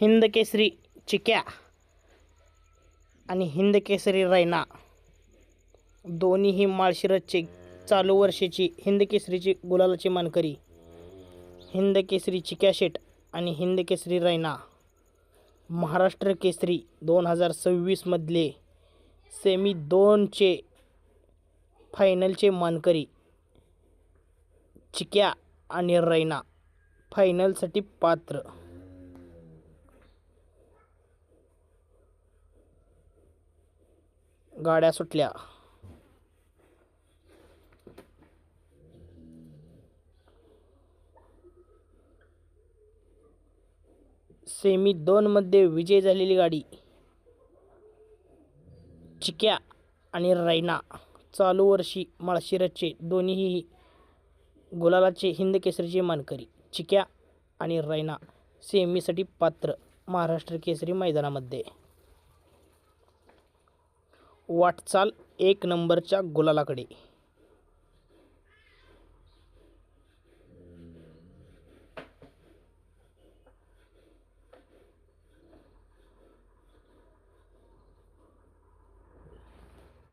हिंद केसरी चिक्या आणि हिंद केसरी रैना दोन्हीही माळशिरसचे चालू वर्षीची हिंद केसरीची गुलालाची मानकरी हिंद केसरी चिक्या शेट आणि हिंद केसरी रैना महाराष्ट्र केसरी दोन हजार सव्वीसमधले सेमी दोनचे फायनलचे मानकरी चिक्या आणि रैना. फायनलसाठी पात्र. गाड्या सुटल्या. सेमी दोनमध्ये विजय झालेली गाडी. चिक्या आणि रैना चालू वर्षी माळशिरचे दोन्हीही गुलालाचे हिंद केसरीचे मानकरी. चिक्या आणि रैना सेमीसाठी पात्र महाराष्ट्र केसरी मैदानामध्ये. वाटचाल एक नंबरच्या गुलालाकडे.